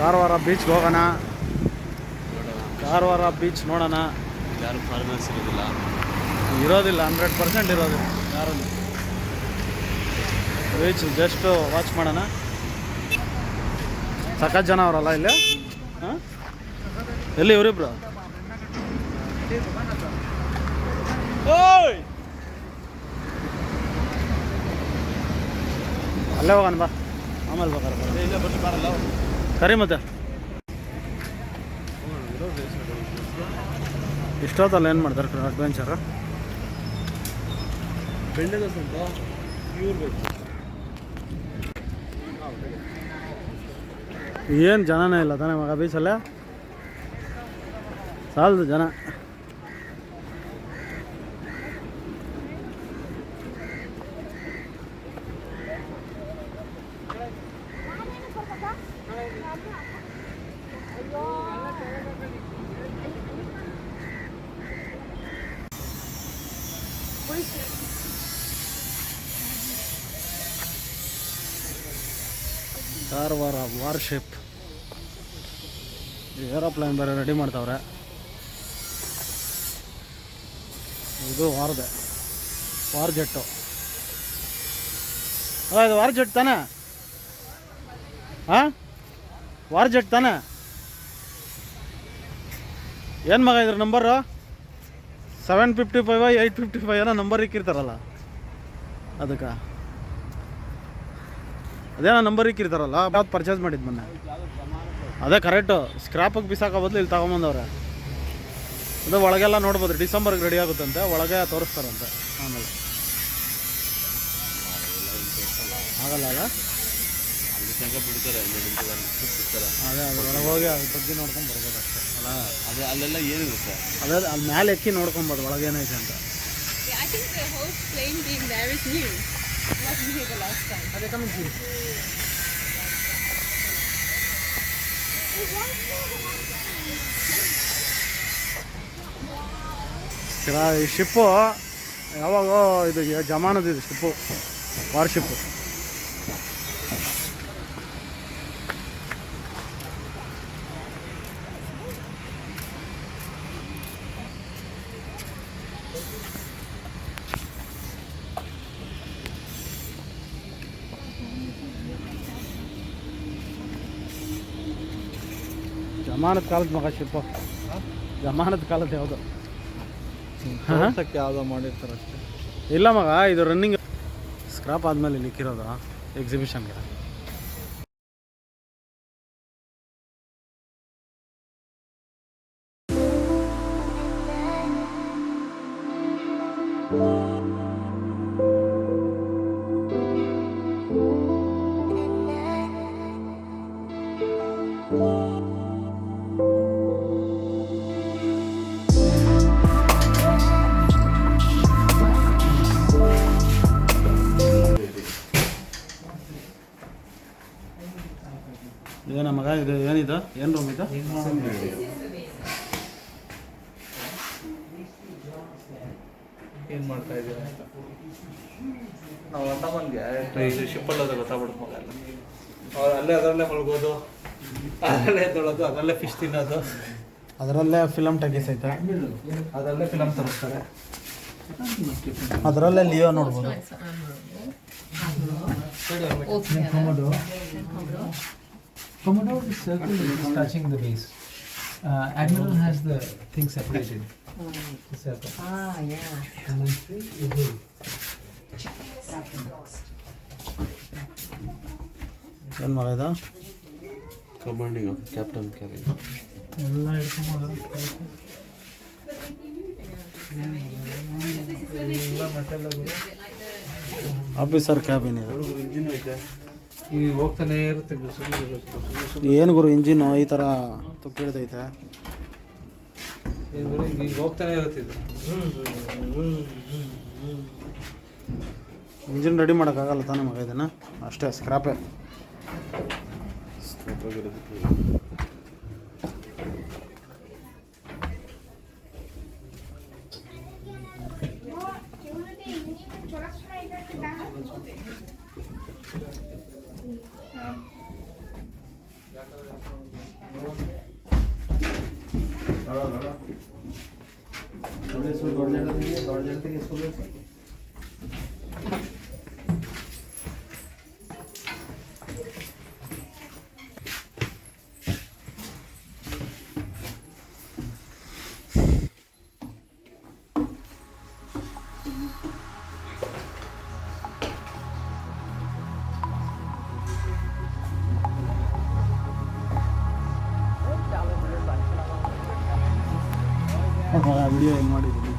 ಕಾರವಾರ ಬೀಚ್ಗೆ ಹೋಗೋಣ. ಕಾರವಾರ ಬೀಚ್ ನೋಡೋಣ. ಯಾರು ಫಾರಿನರ್ಸ್ ಇರೋದಿಲ್ಲ. ಇರೋದಿಲ್ಲ ಹಂಡ್ರೆಡ್ ಪರ್ಸೆಂಟ್ ಇರೋದಿಲ್ಲ ಯಾರು ಬೀಚ್ ಜಸ್ಟ್ ವಾಚ್ ಮಾಡೋಣ. ಸಖತ್ ಜನ ಅವರಲ್ಲ ಇಲ್ಲಿ? ಹಾಂ? ಎಲ್ಲಿ ಇವರಿಬ್ರು? ಅಲ್ಲೇ ಹೋಗೋಣ ಬಾ. ಆಮೇಲೆ ಬೇಕಾರೆ ಬರಲ್ಲ ಮತ್ತೆ. ಇಷ್ಟೊತ್ತಲ್ಲ ಏನು ಮಾಡ್ತಾರೆ ಅಡ್ವೆಂಚರ್ ಏನು ಜನನೇ ಇಲ್ಲ ತಾನೇ ಮಗ ಬೀಚಲ್ಲೇ. ಸಾಲದು ಜನ. ಕಾರವಾರ ವಾರ್ಶಿಪ್. ಏರೋಪ್ಲೇನ್ ಬೇರೆ ರೆಡಿ ಮಾಡ್ತಾವ್ರೆ. ಇದು ವಾರದೆ. ವಾರ್ ಜೆಟ್ಟು ಅಲ್ಲ, ಇದು ವಾರ್ ಜೆಟ್ ತಾನೆ? ಹಾಂ ವಾರ್ ಜೆಟ್ ತಾನೆ? ಏನು ಮಗ ಇದ್ರ number seven fifty five eight fifty five ಏನೋ ನಂಬರ್ ಇಕ್ಕಿರ್ತಾರಲ್ಲ? ಅದಕ್ಕೆ. ಅದೇನೋ ನಂಬರ್ ಇಕ್ಕಿರ್ತಾರಲ್ಲ ಯಾವ್ದು ಪರ್ಚೇಸ್ ಮಾಡಿದ್ದು ಮೊನ್ನೆ. ಅದೇ ಕರೆಕ್ಟು ಸ್ಕ್ರಾಪಿಗೆ ಬಿಸಾಕ ಬದಲು ಇಲ್ಲಿ ತಗೊಂಬಂದವ್ರೆ. ಅದು ಒಳಗೆಲ್ಲ ನೋಡ್ಬೋದು ಡಿಸೆಂಬರ್ಗೆ ರೆಡಿ ಆಗುತ್ತಂತೆ ಒಳಗೆ ತೋರಿಸ್ತಾರಂತೆ ಆಮೇಲೆ. ಆಗಲ್ಲ ಅಲ್ಲ? ಅದೇ ಅದ್ರೊಳಗೆ ಹೋಗಿ ಅದ್ರ ಬಗ್ಗೆ ನೋಡ್ಕೊಂಡು ಬರ್ಬೋದು ಅಷ್ಟೇ. ಅಲ್ಲ ಅದೇ ಅಲ್ಲೆಲ್ಲ ಏನಿರುತ್ತೆ ಅದೇ ಅಲ್ಲಿ ಮೇಲೆ ಎಕ್ಕಿ ನೋಡ್ಕೊಬೋದು ಒಳಗೆ ಏನೈತೆ ಅಂತ Yeah, I think the whole plane being there is new. It wasn't here the last time. ಸ್ಕ್ರಾ ಈ ಶಿಪ್ಪು ಯಾವಾಗ ಇದು ಜಮಾನದ ಇದು ಶಿಪ್ಪು ವಾರ್ ಜಮಾನದ ಕಾಲದ ಮಗ ಶಿಲ್ಪ. ಜಮಾನದ ಕಾಲದ ಯಾವುದು. ಯಾವುದೋ ಮಾಡಿರ್ತಾರೆ ಅಷ್ಟೇ. ಇಲ್ಲ ಮಗ ಇದು ರನ್ನಿಂಗ್ ಸ್ಕ್ರಾಪ್ ಆದಮೇಲೆ ಇಲ್ಲಿ ಇಕ್ಕಿರೋದು ಎಕ್ಸಿಬಿಷನ್ಗೆ ಏನ ಮಗ ಇದು ಏನಿದು? ಏನು ರೂಮ್ ಇದು? ಏನು ಮಾಡ್ತಾ ಇದ್ದೀರಾ? ಅಂತ ನಾವು ಮಗ ಎಲ್ಲ. ಅವ್ರು ಅಲ್ಲೇ ಅದರಲ್ಲೇ ಮಲ್ಗೋದು ಅದರಲ್ಲೇ ಎದ್ದೊಳೋದು ಅದರಲ್ಲೇ ಫಿಶ್ ತಿನ್ನೋದು. ಅದರಲ್ಲೇ ಫಿಲಮ್ ಟಗೀಸ್ ಐತೆ ಅದರಲ್ಲೇ ಫಿಲಮ್ ತರಿಸ್ತಾರೆ. ಅದರಲ್ಲೇ ಲಿಯೋ ನೋಡ್ಬೋದು. Commodore, the circle is touching the base. Uh, Admiral has the thing separated. The circle. Ah, yeah. And then three is blue. ಏನು ಮಗ ಇದು ಕಮಾಂಡಿಂಗ್ ಕ್ಯಾಪ್ಟನ್ ಕ್ಯಾಬಿನ್ ಎಲ್ಲ ಹಿಡ್ಕೊಂಬೋದು ಎಲ್ಲ ಮೆಟಲ್ ಆಫೀಸರ್ ಕ್ಯಾಬಿನ್ ಇದು ಈಗ ಹೋಗ್ತಾನೆ ಇರುತ್ತೆ ಏನು ಗುರು ಇಂಜಿನ್ ಈ ಥರ ತುಕ್ಕಿಡ್ದೈತೆ ಈಗ ಹೋಗ್ತಾನೆ ಇರುತ್ತೆ ಇದು. ಇಂಜಿನ್ ರೆಡಿ ಮಾಡೋಕ್ಕಾಗಲ್ಲ ತಾನೆ ಮಗ ಇದನ್ನು? ಅಷ್ಟೇ ಸ್ಕ್ರಾಪೇ দরজাটা থেকে দরজাটা থেকে শুনেছি ವಿಡಿಯೋ ಏನು ಮಾಡಿದ್ದೀನಿ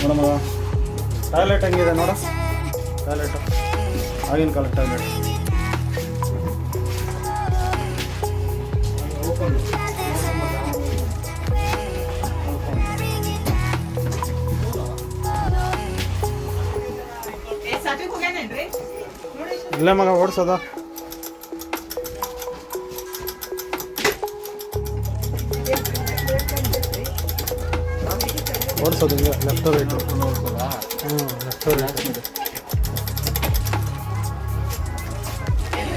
ನೋಡಮ್ಮ ಟಾಯ್ಲೆಟ್ ಹೆಂಗಿದೆ ನೋಡ ಟಾಯ್ಲೆಟ್ ಆಗಿನ ಕಾಲದ ಟಾಯ್ಲೆಟ್ ಇಲ್ಲೇ ಮಗ ಓಡಿಸೋದ? ಓಡಿಸೋದು ಹಿಂಗೆ ಲೆಫ್ಟ್ ರೈಟ್ ಹ್ಞೂ ಲೆಫ್ಟ್ ರೈಟ್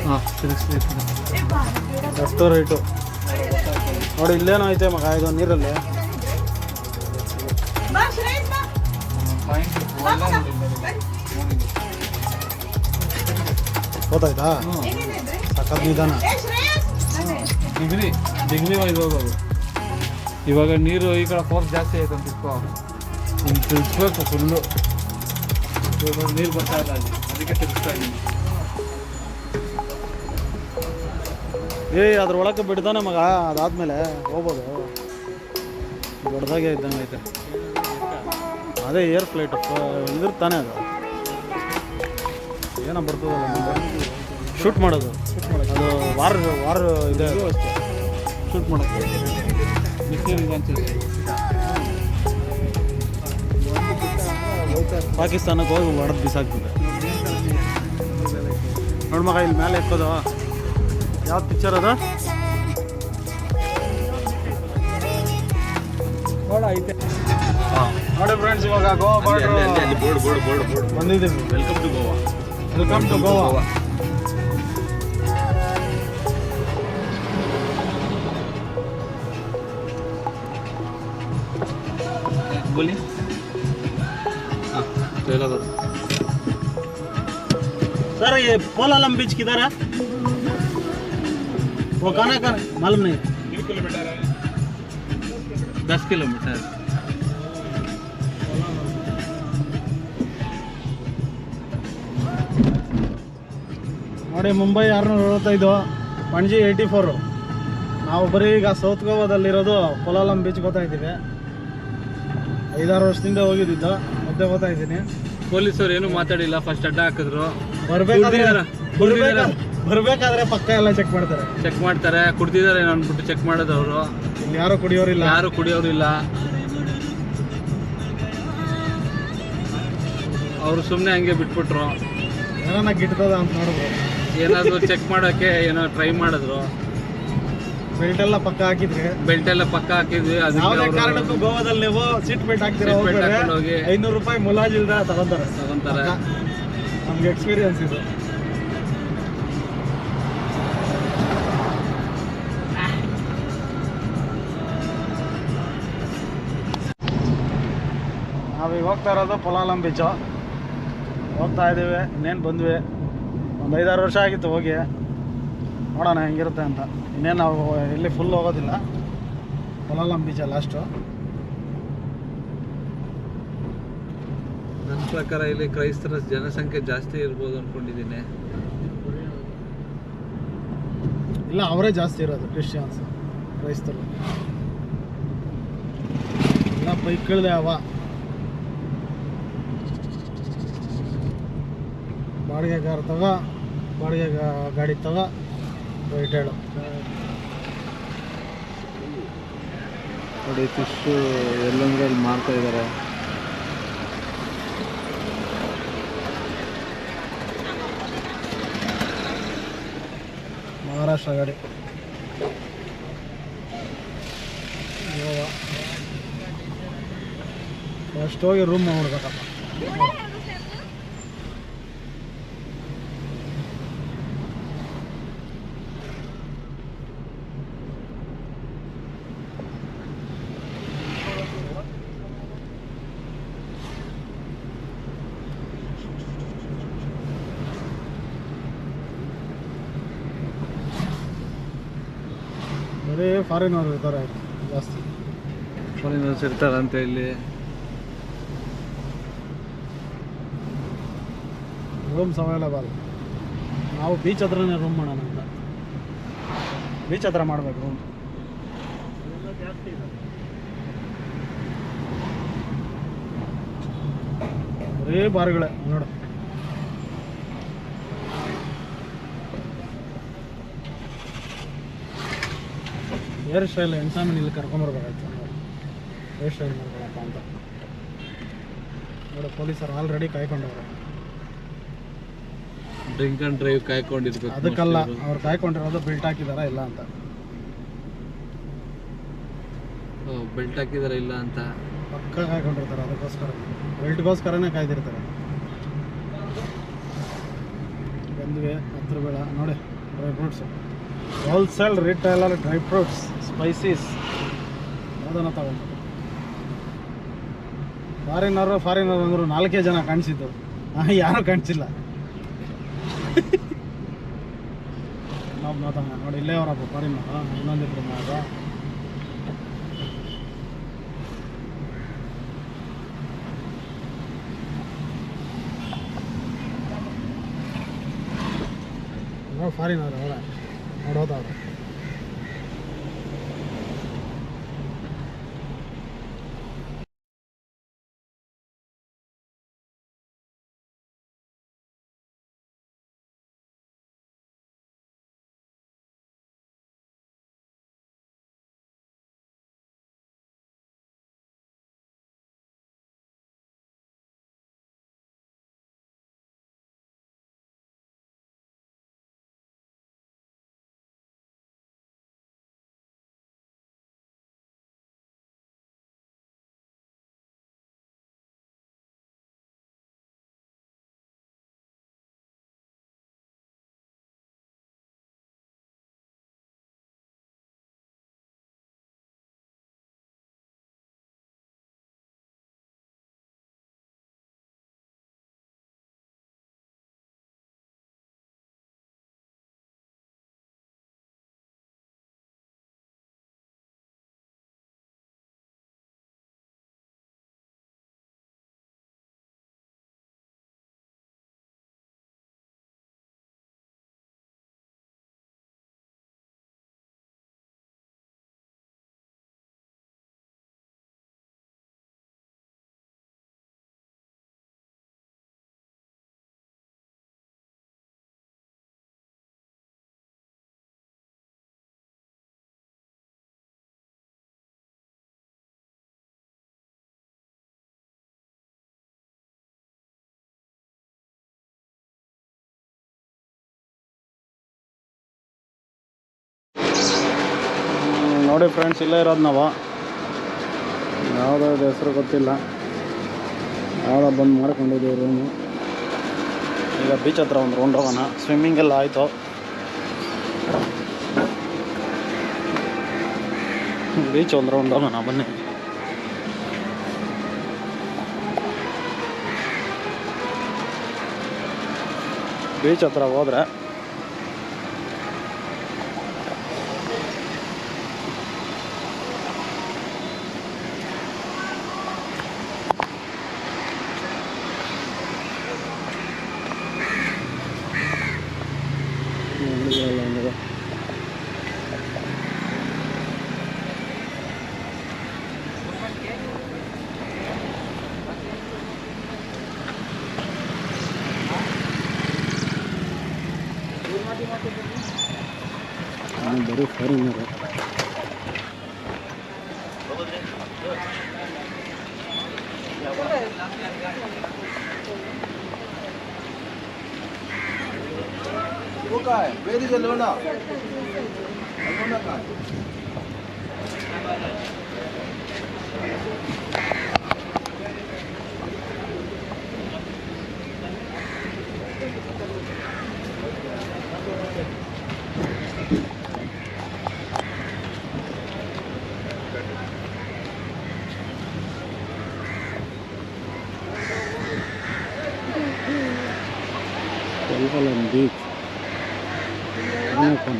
ಹಾಂ ಲೆಫ್ಟ್ ರೈಟು ನೋಡಿ ಇಲ್ಲೇನೋ ಐತೆ ಮಗ ಇದು ನೀರಲ್ಲಿ. ಗೊತ್ತಾಯ್ತಾ ಸಖತ್ ನಿಧಾನ. ಡಿಗ್ರಿ ಡಿಗ್ರಿ ವೈಸ್ ಹೋಗೋದು. ಇವಾಗ ನೀರು ಈ ಕಡೆ ಫೋರ್ಸ್ ಜಾಸ್ತಿ ಆಯ್ತು ಅಂತ ಇಟ್ಕೋ. ಹಿಂಗೆ ತಿಳ್ಸ್ಬೇಕು ಫುಲ್ಲು ಇವಾಗ ನೀರು ಬರ್ತಾ ಇಲ್ಲ ಅಲ್ಲಿ. ಅದಕ್ಕೆ ತಿಳಿಸ್ತಾ ಇದ್ದೀನಿ ಏ ಅದ್ರ ಒಳಗೆ ಬಿಡ್ತಾನೆ ಮಗ. ಅದಾದ್ಮೇಲೆ ಹೋಗ್ಬೋದು. ದೊಡ್ಡದಾಗೆ ಇದ್ದಂಗೆ ಐತೆ. ಅದೇ ಏರ್ ಫ್ಲೈಟ್ ಇದ್ರ ತಾನೇ ಅದು. ಏನೋ ಬರ್ತದಲ್ಲ ಶೂಟ್ ಮಾಡೋದು. ಅದು ವಾರ್ ವಾರ್ ಇದೆ ಶೂಟ್ ಮಾಡೋದು. ಪಾಕಿಸ್ತಾನಕ್ಕೆ ಹೋಗಿ ಹೊಡೆದು ಬಿಸಾಕ್ತಿದೆ ನೋಡಿ ಮಗ ಇಲ್ಲಿ ಮೇಲೆ ಎಕ್ಕೋದು ಯಾವ ಪಿಕ್ಚರ್ ಅದು? ನೋಡ ಐತೆ. ನೋಡಿ ಫ್ರೆಂಡ್ಸ್ ಇವಾಗ Goa border board board board board. ಬಂದಿದ್ದೀವಿ welcome to Goa Welcome to Goa. बोलिए। हाँ, पहला तो। सर ये पोलालम बीच किधर है? वो कहाँ कहाँ मालूम नहीं। दस किलोमीटर ನೋಡಿ ಮುಂಬೈ ಆರುನೂರ ಅರವತ್ತೈದು ಪಣಜಿ ಏಯ್ಟಿ ಫೋರು ನಾವು ಬರೀ ಈಗ ಸೌತ್ ಗೋವಾದಲ್ಲಿರೋದು ಕೊಲಾಲಂ ಬೀಚ್ ಗೊತ್ತಾ ಇದ್ದೀವಿ. ಐದಾರು ವರ್ಷದಿಂದ ಹೋಗಿದ್ದಿದ್ದು ಮತ್ತೆ ಗೊತ್ತಾ ಇದ್ದೀನಿ. ಪೊಲೀಸರು ಏನು ಮಾತಾಡಿಲ್ಲ ಫಸ್ಟ್ ಅಡ್ಡ ಹಾಕಿದ್ರು. ಬರ್ಬೇಕಾದ್ರೆ? ಬರ್ಬೇಕಾದ್ರೆ- ಪಕ್ಕ ಎಲ್ಲ ಚೆಕ್ ಮಾಡ್ತಾರೆ. ಚೆಕ್ ಮಾಡ್ತಾರೆ ಕುಡ್ದಿದ್ದಾರೆ ಏನೋ ಅಂದ್ಬಿಟ್ಟು ಚೆಕ್ ಮಾಡೋದು ಅವರು ಇಲ್ಲಿ ಯಾರು ಕುಡಿಯೋರಿಲ್ಲ. ಯಾರು ಕುಡಿಯೋರಿಲ್ಲ. ಅವರು ಸುಮ್ಮನೆ ಹಂಗೆ ಬಿಟ್ಬಿಟ್ರು. ಏನಾನ ಗಿಟ್ಟದ ಅಂತ ನೋಡಿದ್ರು ಏನಾದ್ರು ಚೆಕ್ ಮಾಡೋಕ್ಕೆ ಏನೋ ಟ್ರೈ ಮಾಡಿದ್ರು. ಬೆಲ್ಟ್ ಎಲ್ಲ ಪಕ್ಕ ಹಾಕಿದ್ರೆ. ಬೆಲ್ಟ್ ಎಲ್ಲ ಪಕ್ಕ ಹಾಕಿದ್ವಿ ಯಾವುದೇ ಕಾರಣಕ್ಕೂ ಗೋವಾದಲ್ಲಿ ನೀವು ಸೀಟ್ ಬೆಲ್ಟ್ ಹಾಕ್ತೀರಾ Seat belt. ಹಾಕೊಂಡು ಹೋಗಿ. ಐನೂರು ರೂಪಾಯಿ ಮುಲಾಜಿಲ್ದ ತಗೊಂತಾರೆ. ತಗೊಂತಾರೆ. ನಮ್ಗೆ ಎಕ್ಸ್ಪೀರಿಯನ್ಸ್ ಇದು. ನಾವೀಗ ಹೋಗ್ತಾ ಇರೋದು ಪೊಲಾಲಂ ಬೀಚು ಹೋಗ್ತಾ ಇದ್ದೀವಿ ಇನ್ನೇನು ಬಂದ್ವಿ. ಒಂದು ಐದಾರು ವರ್ಷ ಆಗಿತ್ತು ಹೋಗಿ. ನೋಡೋಣ ಹೆಂಗಿರುತ್ತೆ ಅಂತ. ಇನ್ನೇನು ನಾವು ಇಲ್ಲಿ ಫುಲ್ ಹೋಗೋದಿಲ್ಲ. ಪೊಲಾಲಂ ಬೀಚ ಲಾಸ್ಟು ನನ್ನ ಪ್ರಕಾರ ಇಲ್ಲಿ ಕ್ರೈಸ್ತರ ಜನಸಂಖ್ಯೆ ಜಾಸ್ತಿ ಇರ್ಬೋದು ಅಂದ್ಕೊಂಡಿದ್ದೀನಿ ಇಲ್ಲ ಅವರೇ ಜಾಸ್ತಿ ಇರೋದು ಕ್ರಿಶ್ಚಿಯನ್ಸ್ ಕ್ರೈಸ್ತರು. ಎಲ್ಲ ಬೈಕ್ಗಳದೆ ಅವ. ಬಾಡಿಗೆಗಾರ ತಗ. ಬಾಡಿಗೆ ಗಾಡಿ ತಗೋ ರೈಟ್ ಹೇಳು ನೋಡಿ ಫಿಶ್ ಎಲ್ಲಂದ್ರೆ ಅಲ್ಲಿ ಮಾರ್ತಾ ಇದ್ದಾರೆ ಮಹಾರಾಷ್ಟ್ರ ಗಾಡಿ. ಗೋವಾ ಫಸ್ಟ್ ಹೋಗಿ ರೂಮ್ ನೋಡ್ಬೇಕಪ್ಪ. ಬರೀ ಫಾರಿನವ್ರು ಇರ್ತಾರೆ ಜಾಸ್ತಿ ಫಾರಿನರ್ಸ್ ಇರ್ತಾರಂತೆ ಇಲ್ಲಿ ರೂಮ್ಸ್ ಅವೈಲಬಲ್ ನಾವು ಬೀಚ್ ಹತ್ರನೇ ರೂಮ್ ಮಾಡೋಣ ಅಂತ. ಬೀಚ್ ಹತ್ರ ಮಾಡಬೇಕು ರೂಮ್ ಬರೀ ಬಾರ್ಗಳೇ ನೋಡು. ಹೇರ್ ಸ್ಟೈಲ್ ಹೆಣ್ಸಾಮಿನ ಇಲ್ಲಿ ಕರ್ಕೊಂಬರ್ಬೇಕಾಯ್ತು ಏರ್ ಸ್ಟೈಲ್ ಮಾಡ್ಕೊಳಪ್ಪ ಅಂತ. ನೋಡು ಪೊಲೀಸರು ಆಲ್ರೆಡಿ ಕಾಯ್ಕೊಂಡವ್ರೆ. ಡ್ರಿಂಕ್ ಅಂಡ್ ಡ್ರೈವ್ ಕಾಯ್ಕೊಂಡಿರ್ಬೇಕು ಅದಕ್ಕಲ್ಲ ಅವ್ರು ಕಾಯ್ಕೊಂಡಿರೋದು ಬೆಲ್ಟ್ ಹಾಕಿದಾರ ಇಲ್ಲ ಅಂತ. ಬೆಲ್ಟ್ ಹಾಕಿದಾರ ಇಲ್ಲ ಅಂತ. ಪಕ್ಕ ಕಾಯ್ಕೊಂಡಿರ್ತಾರೆ ಅದಕ್ಕೋಸ್ಕರ. ಬೆಲ್ಟ್ಗೋಸ್ಕರನೇ ಕಾಯ್ದಿರ್ತಾರೆ. ಬಂದ್ವಿ ಹತ್ರ ಬೇಡ ನೋಡಿ dry fruits wholesale retailer dry fruits spices. ಅದನ್ನು ತಗೊಂಡು ಫಾರಿನರು ಫಾರಿನರ್ ಅಂದರು ನಾಲ್ಕೇ ಜನ ಕಾಣಿಸಿದ್ದು. ಯಾರೂ ಕಾಣಿಸಿಲ್ಲ. ನಾವು ಮಾತಮ್ಮ ನೋಡಿ, ಇಲ್ಲೇ ಅವರಪ್ಪ ಫಾರಿನರ ಇನ್ನೊಂದಿಬ್ರು ಮಾತ ಫಾರಿನರ್ ಅವರ ನೋಡೋದವ್ರು ನೋಡಿ ಫ್ರೆಂಡ್ಸ್ ಇಲ್ಲೇ ಇರೋದು ನಾವು. ಯಾವುದಾದ್ರು ಹೆಸರು ಗೊತ್ತಿಲ್ಲ. ಯಾವುದೋ ಬಂದು ಮಾಡ್ಕೊಂಡಿದ್ದೀವಿ ರೂಮು ಈಗ ಬೀಚ್ ಹತ್ರ ಒಂದು ರೌಂಡ್ ಹೋಗೋಣ ಸ್ವಿಮ್ಮಿಂಗ್ ಎಲ್ಲ ಆಯಿತು. ಬೀಚ್ ಒಂದು ರೌಂಡ್ ಹೋಗೋಣ ಬನ್ನಿ. ಬೀಚ್ ಹತ್ರ ಹೋದ್ರೆ वो का है वेरी इज़ लोना लोना का Thank you. Palpalan beach. Anapan.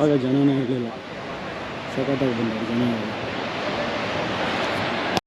ಆಗ ಜನನೇ ಇರಲಿಲ್ಲ ಸಖತ್ತಾಗಿ ಬಂದರು ಜನ